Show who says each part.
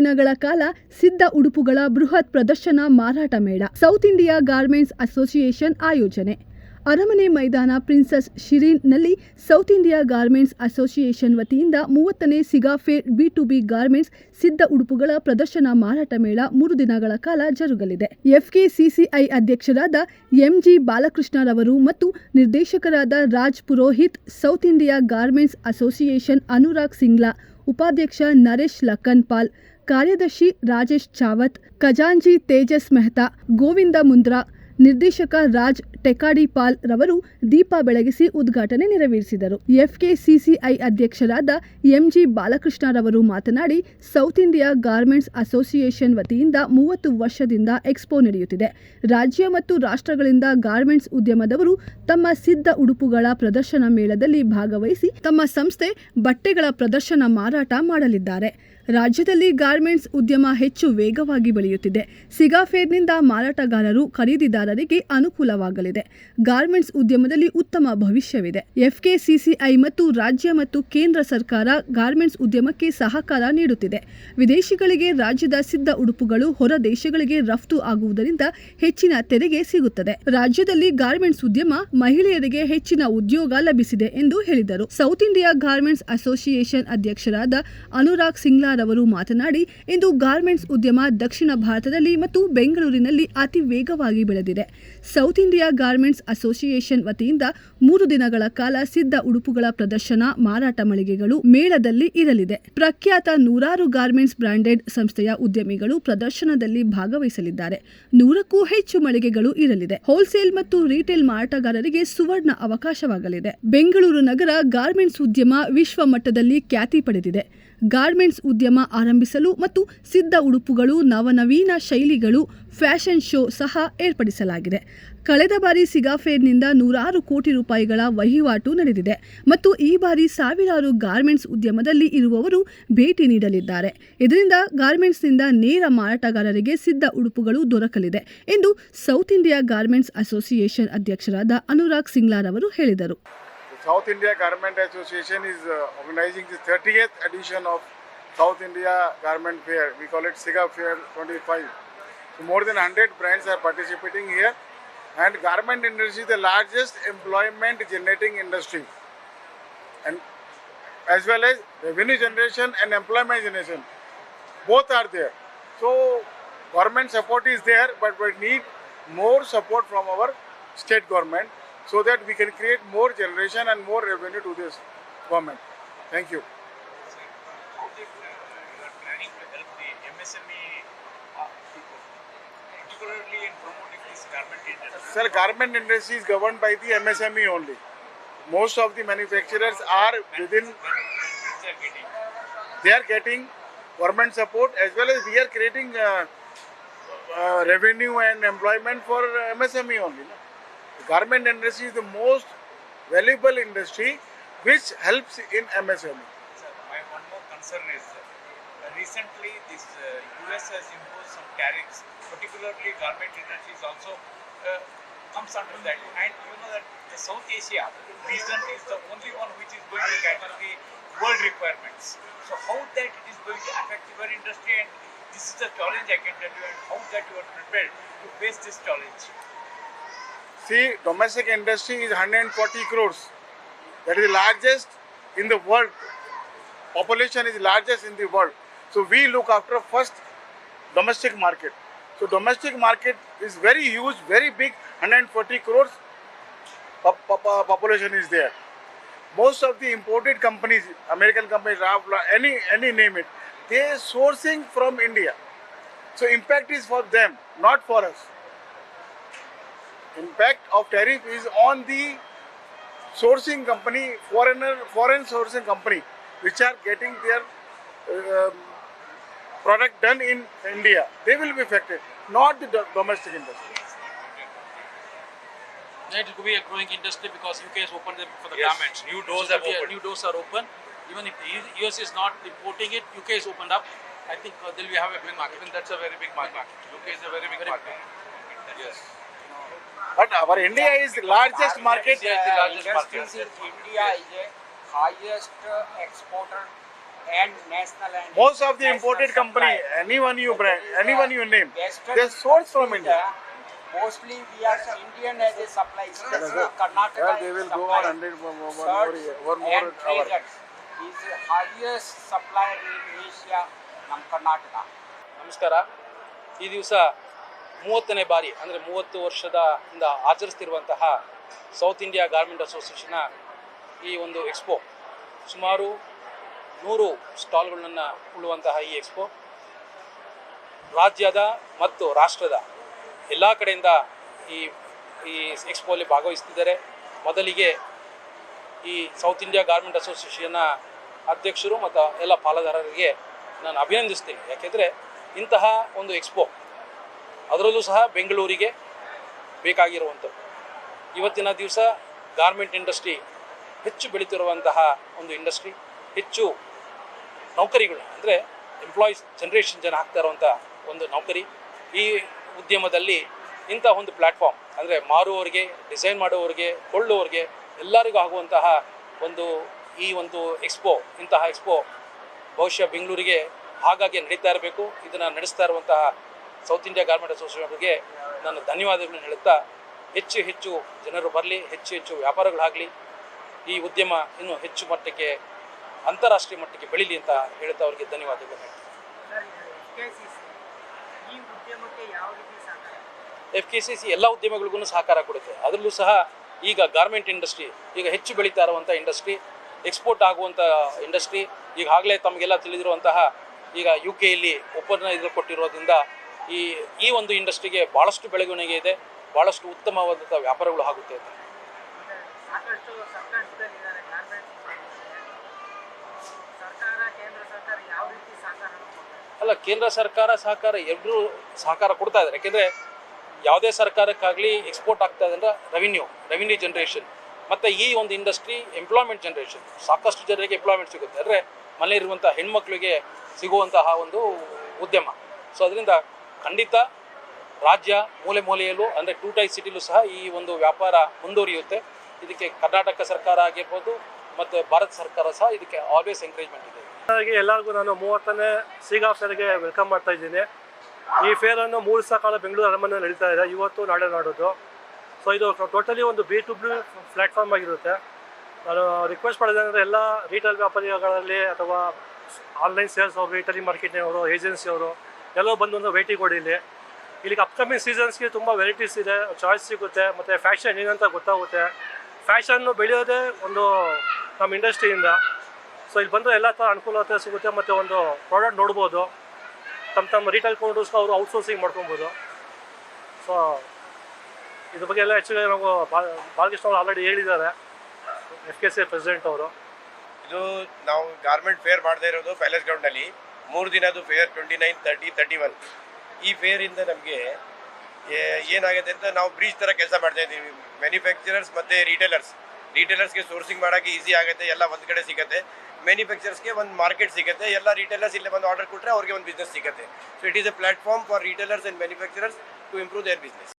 Speaker 1: ದಿನಗಳ ಕಾಲ ಸಿದ್ಧ ಉಡುಪುಗಳ ಬೃಹತ್ ಪ್ರದರ್ಶನ ಮಾರಾಟ ಮೇಳ, ಸೌತ್ ಇಂಡಿಯಾ ಗಾರ್ಮೆಂಟ್ಸ್ ಅಸೋಸಿಯೇಷನ್ ಆಯೋಜನೆ. ಅರಮನೆ ಮೈದಾನ ಪ್ರಿನ್ಸಸ್ ಶಿರೀನ್ನಲ್ಲಿ ಸೌತ್ ಇಂಡಿಯಾ ಗಾರ್ಮೆಂಟ್ಸ್ ಅಸೋಸಿಯೇಷನ್ ವತಿಯಿಂದ ಮೂವತ್ತನೇ ಸಿಗಾಫೇರ್ ಬಿ ಟು ಬಿ ಗಾರ್ಮೆಂಟ್ಸ್ ಸಿದ್ಧ ಉಡುಪುಗಳ ಪ್ರದರ್ಶನ ಮಾರಾಟ ಮೇಳ ಮೂರು ದಿನಗಳ ಕಾಲ ಜರುಗಲಿದೆ. ಎಫ್ಕೆಸಿಸಿಐ ಅಧ್ಯಕ್ಷರಾದ ಎಂಜಿ ಬಾಲಕೃಷ್ಣರವರು ಮತ್ತು ನಿರ್ದೇಶಕರಾದ Raj Purohit, South India garments association Anurag Singla ಉಪಾಧ್ಯಕ್ಷ ನರೇಶ್ ಲಕ್ಕನ್ ಪಾಲ್ ಕಾರ್ಯದರ್ಶಿ ರಾಜೇಶ್ ಚಾವತ್ ಖಜಾಂಜಿ ತೇಜಸ್ ಮೆಹ್ತಾ ಗೋವಿಂದ ಮುಂದ್ರಾ ನಿರ್ದೇಶಕ ರಾಜ್ ಟೆಕಾಡಿಪಾಲ್ ರವರು ದೀಪ ಬೆಳಗಿಸಿ ಉದ್ಘಾಟನೆ ನೆರವೇರಿಸಿದರು. ಎಫ್ಕೆಸಿಸಿಐ ಅಧ್ಯಕ್ಷರಾದ ಎಂಜಿ ಬಾಲಕೃಷ್ಣರವರು ಮಾತನಾಡಿ, ಸೌತ್ ಇಂಡಿಯಾ ಗಾರ್ಮೆಂಟ್ಸ್ ಅಸೋಸಿಯೇಷನ್ ವತಿಯಿಂದ ಮೂವತ್ತು ವರ್ಷದಿಂದ ಎಕ್ಸ್ಪೋ ನಡೆಯುತ್ತಿದೆ. ರಾಜ್ಯ ಮತ್ತು ರಾಷ್ಟ್ರಗಳಿಂದ ಗಾರ್ಮೆಂಟ್ಸ್ ಉದ್ಯಮದವರು ತಮ್ಮ ಸಿದ್ಧ ಉಡುಪುಗಳ ಪ್ರದರ್ಶನ ಮೇಳದಲ್ಲಿ ಭಾಗವಹಿಸಿ ತಮ್ಮ ಸಂಸ್ಥೆ ಬಟ್ಟೆಗಳ ಪ್ರದರ್ಶನ ಮಾರಾಟ ಮಾಡಲಿದ್ದಾರೆ. ರಾಜ್ಯದಲ್ಲಿ ಗಾರ್ಮೆಂಟ್ಸ್ ಉದ್ಯಮ ಹೆಚ್ಚು ವೇಗವಾಗಿ ಬೆಳೆಯುತ್ತಿದೆ. ಸಿಗಾಫೇರ್ನಿಂದ ಮಾರಾಟಗಾರರು ಖರೀದಿದಾರರಿಗೆ ಅನುಕೂಲವಾಗಲಿದೆ. ಗಾರ್ಮೆಂಟ್ಸ್ ಉದ್ಯಮದಲ್ಲಿ ಉತ್ತಮ ಭವಿಷ್ಯವಿದೆ. ಎಫ್ಕೆಸಿಸಿಐ ಮತ್ತು ರಾಜ್ಯ ಮತ್ತು ಕೇಂದ್ರ ಸರ್ಕಾರ ಗಾರ್ಮೆಂಟ್ಸ್ ಉದ್ಯಮಕ್ಕೆ ಸಹಕಾರ ನೀಡುತ್ತಿದೆ. ವಿದೇಶಿಗಳಿಗೆ ರಾಜ್ಯದ ಸಿದ್ಧ ಉಡುಪುಗಳು ಹೊರ ದೇಶಗಳಿಗೆ ರಫ್ತು ಆಗುವುದರಿಂದ ಹೆಚ್ಚಿನ ತೆರಿಗೆ ಸಿಗುತ್ತದೆ. ರಾಜ್ಯದಲ್ಲಿ ಗಾರ್ಮೆಂಟ್ಸ್ ಉದ್ಯಮ ಮಹಿಳೆಯರಿಗೆ ಹೆಚ್ಚಿನ ಉದ್ಯೋಗ ಲಭಿಸಿದೆ ಎಂದು ಹೇಳಿದರು. ಸೌತ್ ಇಂಡಿಯಾ ಗಾರ್ಮೆಂಟ್ಸ್ ಅಸೋಸಿಯೇಷನ್ ಅಧ್ಯಕ್ಷರಾದ ಅನುರಾಗ್ ಸಿಂಗ್ಲಾರವರು ಮಾತನಾಡಿ, ಇಂದು ಗಾರ್ಮೆಂಟ್ಸ್ ಉದ್ಯಮ ದಕ್ಷಿಣ ಭಾರತದಲ್ಲಿ ಮತ್ತು ಬೆಂಗಳೂರಿನಲ್ಲಿ ಅತಿ ವೇಗವಾಗಿ ಬೆಳೆದಿದೆ. ಸೌತ್ ಇಂಡಿಯಾ ಗಾರ್ಮೆಂಟ್ಸ್ ಅಸೋಸಿಯೇಷನ್ ವತಿಯಿಂದ ಮೂರು ದಿನಗಳ ಕಾಲ ಸಿದ್ಧ ಉಡುಪುಗಳ ಪ್ರದರ್ಶನ, ಮಾರಾಟ ಮಳಿಗೆಗಳು ಮೇಳದಲ್ಲಿ ಇರಲಿದೆ. ಪ್ರಖ್ಯಾತ ನೂರಾರು ಗಾರ್ಮೆಂಟ್ಸ್ ಬ್ರಾಂಡೆಡ್ ಸಂಸ್ಥೆಯ ಉದ್ಯಮಿಗಳು ಪ್ರದರ್ಶನದಲ್ಲಿ ಭಾಗವಹಿಸಲಿದ್ದಾರೆ. ನೂರಕ್ಕೂ ಹೆಚ್ಚು ಮಳಿಗೆಗಳು ಇರಲಿದೆ. ಹೋಲ್ಸೇಲ್ ಮತ್ತು ರಿಟೇಲ್ ಮಾರಾಟಗಾರರಿಗೆ ಸುವರ್ಣ ಅವಕಾಶವಾಗಲಿದೆ. ಬೆಂಗಳೂರು ನಗರ ಗಾರ್ಮೆಂಟ್ಸ್ ಉದ್ಯಮ ವಿಶ್ವ ಮಟ್ಟದಲ್ಲಿ ಖ್ಯಾತಿ ಪಡೆದಿದೆ. ಗಾರ್ಮೆಂಟ್ಸ್ ಉದ್ಯಮ ಆರಂಭಿಸಲು ಮತ್ತು ಸಿದ್ಧ ಉಡುಪುಗಳು, ನವನವೀನ ಶೈಲಿಗಳು, ಫ್ಯಾಷನ್ ಶೋ ಸಹ ಏರ್ಪಡಿಸಲಾಗಿದೆ. ಕಳೆದ ಬಾರಿ ಸಿಗಾಫೇರ್ನಿಂದ ನೂರಾರು ಕೋಟಿ ರೂಪಾಯಿಗಳ ವಹಿವಾಟು ನಡೆದಿದೆ ಮತ್ತು ಈ ಬಾರಿ ಸಾವಿರಾರು ಗಾರ್ಮೆಂಟ್ಸ್ ಉದ್ಯಮದಲ್ಲಿ ಇರುವವರು ಭೇಟಿ ನೀಡಲಿದ್ದಾರೆ. ಇದರಿಂದ ಗಾರ್ಮೆಂಟ್ಸ್ನಿಂದ ನೇರ ಮಾರಾಟಗಾರರಿಗೆ ಸಿದ್ಧ ಉಡುಪುಗಳು ದೊರಕಲಿದೆ ಎಂದು ಸೌತ್ ಇಂಡಿಯಾ ಗಾರ್ಮೆಂಟ್ಸ್ ಅಸೋಸಿಯೇಷನ್ ಅಧ್ಯಕ್ಷರಾದ ಅನುರಾಗ್ ಸಿಂಗ್ಲಾರವರು ಹೇಳಿದರು.
Speaker 2: The South India Garment Association is uh, organizing the 30th edition of South India Garment Fair. We call it SIGA Fair 25. So more than 100 brands are participating here. And garment industry is the largest employment generating industry. And as well as revenue generation and employment generation. Both are there. So government support is there, but we need more support from our state government so that we can create more generation and more revenue to this government. Thank you. Sir, garment industry is governed by the MSME only. Most of the manufacturers are within,
Speaker 3: they are getting.
Speaker 2: government support as well as we are creating uh, uh, revenue and employment for MSME only. no? Garment industry is the most valuable industry which helps in MSME.
Speaker 3: Sir, my one more concern is uh, recently this uh, US has imposed some tariffs, particularly garment industry is also uh, comes under that. And you know that the South Asia region is the only one which is going to cater the world requirements. So how that it is going to affect your industry and this is the challenge I can tell you and how that you are prepared to face this challenge.
Speaker 2: See, domestic industry is 140 crores. That is the largest in the world. Population is largest in the world. So we look after first domestic market. So domestic market is very huge, very big. 140 crores uh, population is there. Most of the imported companies, American companies, any any name it, they are sourcing from India. So impact is for them, not for us impact of tariff is on the sourcing company, foreigner, foreign sourcing company, which are getting their um, product done in India. They will be affected, not the do- domestic industry.
Speaker 4: It could be a growing industry because UK has opened them for the
Speaker 3: Yes,
Speaker 4: garments.
Speaker 3: new doors
Speaker 4: So
Speaker 3: have opened.
Speaker 4: New doors are open. Even if the US is not importing it, UK is opened up. I think uh, they'll have a big market.
Speaker 5: Even that's a very big market. UK is a very big
Speaker 4: Very
Speaker 5: market.
Speaker 4: big
Speaker 5: Yes.
Speaker 2: But our India is the largest market.
Speaker 5: India is the largest market.
Speaker 6: industries in India is a highest uh, exporter and national and
Speaker 2: Most of the
Speaker 6: national
Speaker 2: imported company,
Speaker 6: supply.
Speaker 2: anyone you brand, anyone you name,
Speaker 6: Western
Speaker 2: they source from India.
Speaker 6: Mostly we are Indian as a supply, especially Karnataka.
Speaker 2: Yeah, they
Speaker 6: is
Speaker 2: will go
Speaker 6: supply.
Speaker 2: on 100 more, more, more,
Speaker 6: Shirts
Speaker 2: year- one more
Speaker 6: and
Speaker 2: hour.
Speaker 6: trousers is highest supplier in Asia, ನಮ್ಮ ಕರ್ನಾಟಕ.
Speaker 4: ನಮಸ್ಕಾರ ಈ ದಿವಸ ಮೂವತ್ತನೇ ಬಾರಿ, ಅಂದರೆ ಮೂವತ್ತು ವರ್ಷದ ಇಂದ ಆಚರಿಸ್ತಿರುವಂತಹ ಸೌತ್ ಇಂಡಿಯಾ ಗಾರ್ಮೆಂಟ್ ಅಸೋಸಿಯೇಷನ್ನ ಈ ಒಂದು ಎಕ್ಸ್ಪೋ ಸುಮಾರು ನೂರು ಸ್ಟಾಲ್ಗಳನ್ನು ಉಳ್ಳುವಂತಹ ಈ ಎಕ್ಸ್ಪೋ ರಾಜ್ಯದ ಮತ್ತು ರಾಷ್ಟ್ರದ ಎಲ್ಲ ಕಡೆಯಿಂದ ಈ ಈ ಎಕ್ಸ್ಪೋಲ್ಲಿ ಭಾಗವಹಿಸ್ತಿದ್ದಾರೆ. ಮೊದಲಿಗೆ ಈ ಸೌತ್ ಇಂಡಿಯಾ ಗಾರ್ಮೆಂಟ್ ಅಸೋಸಿಯೇಷನ್ನ ಅಧ್ಯಕ್ಷರು ಮತ್ತು ಎಲ್ಲ ಪಾಲುದಾರರಿಗೆ ನಾನು ಅಭಿನಂದಿಸ್ತೀನಿ. ಯಾಕೆಂದರೆ ಇಂತಹ ಒಂದು ಎಕ್ಸ್ಪೋ ಅದರಲ್ಲೂ ಸಹ ಬೆಂಗಳೂರಿಗೆ ಬೇಕಾಗಿರುವಂಥದ್ದು. ಇವತ್ತಿನ ದಿವಸ ಗಾರ್ಮೆಂಟ್ ಇಂಡಸ್ಟ್ರಿ ಹೆಚ್ಚು ಬೆಳೀತಿರುವಂತಹ ಒಂದು ಇಂಡಸ್ಟ್ರಿ, ಹೆಚ್ಚು ನೌಕರಿಗಳು, ಅಂದರೆ ಎಂಪ್ಲಾಯೀಸ್ ಜನ್ರೇಷನ್ ಜನ ಆಗ್ತಾ ಇರುವಂಥ ಒಂದು ನೌಕರಿ, ಈ ಉದ್ಯಮದಲ್ಲಿ ಇಂಥ ಒಂದು ಪ್ಲ್ಯಾಟ್ಫಾರ್ಮ್ ಅಂದರೆ ಮಾರುವವರಿಗೆ ಡಿಸೈನ್ ಮಾಡುವವರಿಗೆ, ಕೊಳ್ಳುವವರಿಗೆ, ಎಲ್ಲರಿಗೂ ಆಗುವಂತಹ ಒಂದು ಈ ಒಂದು ಎಕ್ಸ್ಪೋ ಇಂತಹ ಎಕ್ಸ್ಪೋ ಬಹುಶಃ ಬೆಂಗಳೂರಿಗೆ ಹಾಗಾಗಿ ನಡೀತಾ ಇರಬೇಕು. ಇದನ್ನು ನಡೆಸ್ತಾ ಇರುವಂತಹ ಸೌತ್ ಇಂಡಿಯಾ ಗಾರ್ಮೆಂಟ್ ಅಸೋಸಿಯೇಷನ್ಗೆ ನಾನು ಧನ್ಯವಾದಗಳನ್ನು ಹೇಳುತ್ತಾ, ಹೆಚ್ಚು ಹೆಚ್ಚು ಜನರು ಬರಲಿ, ಹೆಚ್ಚು ಹೆಚ್ಚು ವ್ಯಾಪಾರಗಳಾಗಲಿ, ಈ ಉದ್ಯಮ ಇನ್ನೂ ಹೆಚ್ಚು ಮಟ್ಟಕ್ಕೆ, ಅಂತಾರಾಷ್ಟ್ರೀಯ ಮಟ್ಟಕ್ಕೆ ಬೆಳೀಲಿ ಅಂತ ಹೇಳ್ತಾ ಅವರಿಗೆ ಧನ್ಯವಾದಗಳು ಎಫ್ ಕೆ ಸಿ ಸಿ ಎಲ್ಲ ಉದ್ಯಮಗಳಿಗೂ ಸಹಕಾರ ಕೊಡುತ್ತೆ. ಅದರಲ್ಲೂ ಸಹ ಈಗ ಗಾರ್ಮೆಂಟ್ ಇಂಡಸ್ಟ್ರಿ ಈಗ ಹೆಚ್ಚು ಬೆಳೀತಾ ಇರುವಂಥ ಇಂಡಸ್ಟ್ರಿ ಎಕ್ಸ್ಪೋರ್ಟ್ ಆಗುವಂಥ ಇಂಡಸ್ಟ್ರಿ ಈಗಾಗಲೇ ತಮಗೆಲ್ಲ ತಿಳಿದಿರುವಂತಹ ಈಗ ಯು ಕೆಯಲ್ಲಿ ಒಪ್ಪಂದ ಇದು ಕೊಟ್ಟಿರೋದ್ರಿಂದ ಈ ಈ ಒಂದು ಇಂಡಸ್ಟ್ರಿಗೆ ಭಾಳಷ್ಟು ಬೆಳವಣಿಗೆ ಇದೆ ಭಾಳಷ್ಟು ಉತ್ತಮವಾದಂಥ ವ್ಯಾಪಾರಗಳು ಆಗುತ್ತೆ ಅಂತ. ಅಲ್ಲ. ಕೇಂದ್ರ ಸರ್ಕಾರ ಸಹಕಾರ ಎರಡೂ ಸಹಕಾರ ಕೊಡ್ತಾ ಇದ್ದಾರೆ. ಯಾಕೆಂದರೆ ಯಾವುದೇ ಸರ್ಕಾರಕ್ಕಾಗಲಿ ಎಕ್ಸ್ಪೋರ್ಟ್ ಆಗ್ತಾ ಇದೆ ಅಂದರೆ ರೆವಿನ್ಯೂ ರೆವಿನ್ಯೂ ಜನ್ರೇಷನ್ ಮತ್ತು ಈ ಒಂದು ಇಂಡಸ್ಟ್ರಿ ಎಂಪ್ಲಾಯ್ಮೆಂಟ್ ಜನ್ರೇಷನ್ ಸಾಕಷ್ಟು ಜನರಿಗೆ ಎಂಪ್ಲಾಯ್ಮೆಂಟ್ ಸಿಗುತ್ತೆ. ಅಂದರೆ ಮನೆಯಲ್ಲಿರುವಂಥ ಹೆಣ್ಮಕ್ಳಿಗೆ ಸಿಗುವಂತಹ ಒಂದು ಉದ್ಯಮ. ಸೊ ಅದರಿಂದ ಖಂಡಿತ ರಾಜ್ಯ ಮೂಲೆ ಮೂಲೆಯಲ್ಲೂ ಅಂದರೆ ಟೂ ಟೈ ಸಿಟಿಲೂ ಸಹ ಈ ಒಂದು ವ್ಯಾಪಾರ ಮುಂದುವರಿಯುತ್ತೆ. ಇದಕ್ಕೆ ಕರ್ನಾಟಕ ಸರ್ಕಾರ ಆಗಿರ್ಬೋದು ಮತ್ತು ಭಾರತ ಸರ್ಕಾರ ಸಹ ಇದಕ್ಕೆ ಆಲ್ವೇಸ್ ಎಂಕರೇಜ್ಮೆಂಟ್ ಇದೆ.
Speaker 7: ಹಾಗಾಗಿ ಎಲ್ಲರಿಗೂ ನಾನು ಮೂವತ್ತನೇ ಸಿಗಾ ಫೇರ್ಗೆ ವೆಲ್ಕಮ್ ಮಾಡ್ತಾ ಇದ್ದೀನಿ. ಈ ಫೇರನ್ನು ಮೂರು ದಿವಸ ಕಾಲ ಬೆಂಗಳೂರು ಅರಮನೆ ನಡೀತಾ ಇದೆ. ಇವತ್ತು ನಾಳೆ ನಾಡೋದು. ಸೊ ಇದು ಟೋಟಲಿ ಒಂದು ಬಿ ಟು ಬಿ ಪ್ಲ್ಯಾಟ್ಫಾರ್ಮ್ ಆಗಿರುತ್ತೆ. ನಾನು ರಿಕ್ವೆಸ್ಟ್ ಮಾಡೋದಂದರೆ ಎಲ್ಲ ರೀಟೇಲ್ ವ್ಯಾಪಾರಿಗಳಲ್ಲಿ ಅಥವಾ ಆನ್ಲೈನ್ ಸೇಲ್ಸ್ ಅವರು ರಿಟೇಲಿಂಗ್ ಮಾರ್ಕೆಟ್ನವರು ಏಜೆನ್ಸಿ ಎಲ್ಲರೂ ಬಂದು ಒಂದು ಭೇಟಿ ಕೊಡಿ ಇಲ್ಲಿ. ಇಲ್ಲಿಗೆ ಅಪ್ಕಮಿಂಗ್ ಸೀಸನ್ಸ್ಗೆ ತುಂಬ ವೆರೈಟೀಸ್ ಇದೆ ಚಾಯ್ಸ್ ಸಿಗುತ್ತೆ, ಮತ್ತು ಫ್ಯಾಷನ್ ಏನಂತ ಗೊತ್ತಾಗುತ್ತೆ. ಫ್ಯಾಷನ್ನು ಬೆಳೆಯೋದೇ ಒಂದು ನಮ್ಮ ಇಂಡಸ್ಟ್ರಿಯಿಂದ ಸೊ ಇಲ್ಲಿ ಬಂದರೆ ಎಲ್ಲ ಥರ ಅನುಕೂಲತೆ ಸಿಗುತ್ತೆ, ಮತ್ತು ಒಂದು ಪ್ರಾಡಕ್ಟ್ ನೋಡ್ಬೋದು. ತಮ್ಮ ತಮ್ಮ ರಿಟೇಲ್ ಕೌಂಟರ್ಸ್ನ ಅವರು ಔಟ್ಸೋರ್ಸಿಂಗ್ ಮಾಡ್ಕೊಬೋದು. ಸೊ ಇದ್ರ ಬಗ್ಗೆ ಎಲ್ಲ ಆ್ಯಕ್ಚುಲಿ ನಾವು ಬಾಲಕೃಷ್ಣ ಅವರು ಆಲ್ರೆಡಿ ಹೇಳಿದ್ದಾರೆ. ಎಫ್ ಕೆ ಸಿ ಪ್ರೆಸಿಡೆಂಟ್ ಅವರು.
Speaker 8: ಇದು ನಾವು ಗಾರ್ಮೆಂಟ್ ಫೇರ್ ಮಾಡದೇ ಇರೋದು ಪ್ಯಾಲೇಸ್ ಗ್ರೌಂಡಲ್ಲಿ ಮೂರು ದಿನದ್ದು fair twenty nine thirty thirty one ಈ ಫೇರಿಂದ ನಮಗೆ ಏನಾಗುತ್ತೆ ಅಂತ ನಾವು ಬ್ರಿಜ್ ಥರ ಕೆಲಸ ಮಾಡ್ತಾ ಇದ್ದೀವಿ. ಮ್ಯಾನುಫ್ಯಾಕ್ಚರರ್ಸ್ ಮತ್ತು ರೀಟೇಲರ್ಸ್ ರೀಟೇಲರ್ಸ್ಗೆ ಸೋರ್ಸಿಂಗ್ ಮಾಡೋಕ್ಕೆ ಈಸಿ ಆಗುತ್ತೆ, ಎಲ್ಲ ಒಂದು ಕಡೆ ಸಿಗುತ್ತೆ. ಮ್ಯಾನುಫ್ಯಾಕ್ಚರ್ಸ್ಗೆ ಒಂದು ಮಾರ್ಕೆಟ್ ಸಿಗುತ್ತೆ, ಎಲ್ಲ ರೀಟೇಲರ್ಸ್ ಇಲ್ಲೇ ಬಂದು ಆರ್ಡರ್ ಕೊಟ್ಟರೆ ಅವ್ರಿಗೆ ಒಂದು ಬಿಸ್ನೆಸ್ ಸಿಗುತ್ತೆ. So it is a platform for retailers and manufacturers to improve their business